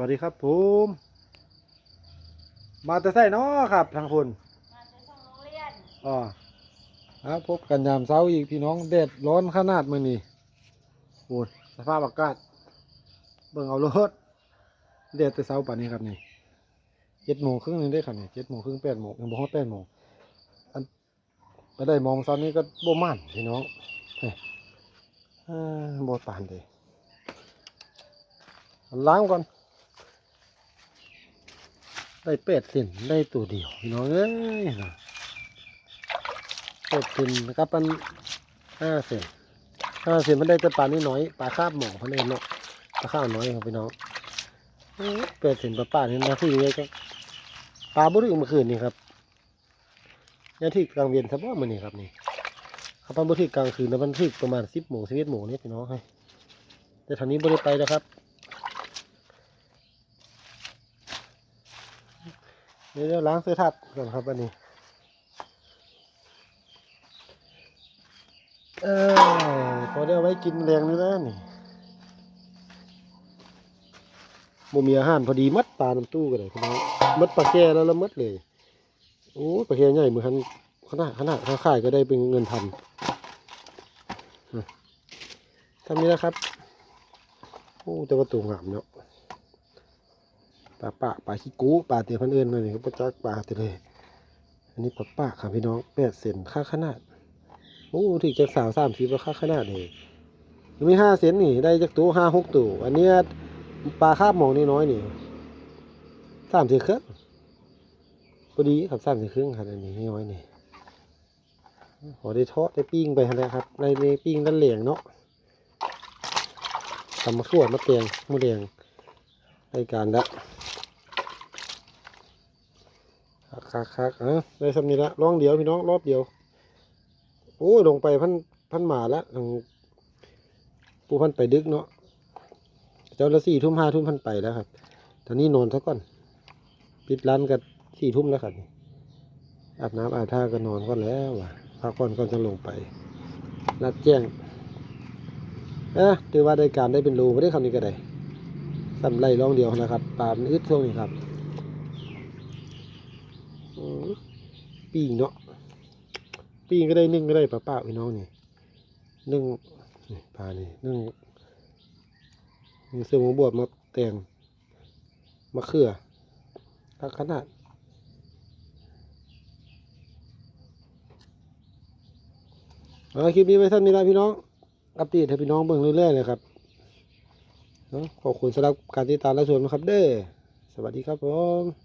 วัสดีครับผมมาแต่ไส้เนาะครับ ทางคุณมาจะส่งโรงเรียนอ๋อครับพบกันยามเช้าอีกพี่น้องแดดร้อนขนาดมื้อนี้โอ้ยสภาพอากาศ เบิ่งเอารถแดดแต่เช้าป่านนี้ครับนี่เจ็ดโมงครึ่งนึงได้ครับนี่เจ็ดโมงครึ่งแปดโมงยังบ่ฮอดแปดโมงอันไปได้มองตอนนี้ก็บ่ม่านพี่น้องเฮ้ยอ่าบ่ปานเลยล้างก่อน ได้เป็ดส้นได้ตัวเดียวพี่น้องเอ้ยเป็ดส้นนะครับมันห้าเส้นห้าเส้นมันได้แต่ปลานิดน้อยปลาคาบหมอเขาเองเนาะปลาข้าวน้อยครับพี่น้องเป็ดส้นปลาป่านี่นะที่นี่ก็ปลาบุรีเมื่อคืนนี่ครับยามที่กลางเวียนครับว่ามันนี่ครับนี่ครับมันบุรีกลางคืนแล้วมันที่ประมาณสิบโมงสิบเอ็ดโมงนี่พี่น้องให้แต่ทางนี้บริไปแล้วครับ เดี๋ยวล้างเสื้อทัดก่อนครับอันนี้เออพอได้เอาไว้กินแรงเลยนะนี่บ่มีอาหารพอดีมัดปลาน้ำตู้กันเลยพี่น้องมัดปลาแก่แล้วละมัดเลย โอ้ปลาแก่ใหญ่เหมือนกันขนาดขนาดค่าขายก็ได้เป็นเงินพันอืมทำนี้นะครับ โอ้แต่ว่าตัวงามเนาะ ลาปะปลาขี้กูปลาเตี๋ยพันเอื่นมาเนี่ยปลาจักปลาเตี๋ยเลยอันนี้ปลาปะครับพี่น้องแปดเซนค่าขนาดโอ้ถึงจะสาวสามสิบค่าขนาดเลยมีห้าเซนนี่ได้จากตัวห้าหกตัวอันเนี้ยปลาคาบหมองนี่น้อยนี่สามสิบครึ่งพอดีครับสามสิบครึ่งครับอันนี้น้อยนี่ขอได้ทอดได้ปิ้งไปแล้วครับได้ได้ปิ้งด้านเหลียงเนาะทำมาขวดมาเตียงมะเดียงได้การละ คักคักคักเออได้สำนีละร้องเดียวพี่น้องรอบเดียว โอ้ยลงไปพันพันหมาละปูพันไปดึกเนาะเจ้าละสี่ทุ่มห้าทุ่มพันไปแล้วครับ ตอนนี้นอนซะก่อน ปิดร้านกันสี่ทุ่มแล้วครับอาบน้ำอาบท่าก็นอนก่อนแล้วว่ะพักผ่อนก่อนจะลงไป นัดแจ้งเอ๊ะถือว่าได้การได้เป็นรูไม่ได้คำนี้ก็ได้สำไรร้องเดียวนะครับปลามันอึดช่วงนี้ครับ อืม ปิ้งเนาะปิ้งก็ได้นึ่งก็ได้ป้าป้าพี่น้องนี่นึ่งนี่ปลานี่นึ่งมีเสื้อหมูบวบมาแตงมะเขือทักขนาดเอาคลิปนี้ไว้สั้นนี้ละพี่น้อง อัปเดตให้พี่น้องเบิ่งเรื่อยๆเลยครับขอบคุณสำหรับการติดตามและชมนะครับเด้อสวัสดีครับผม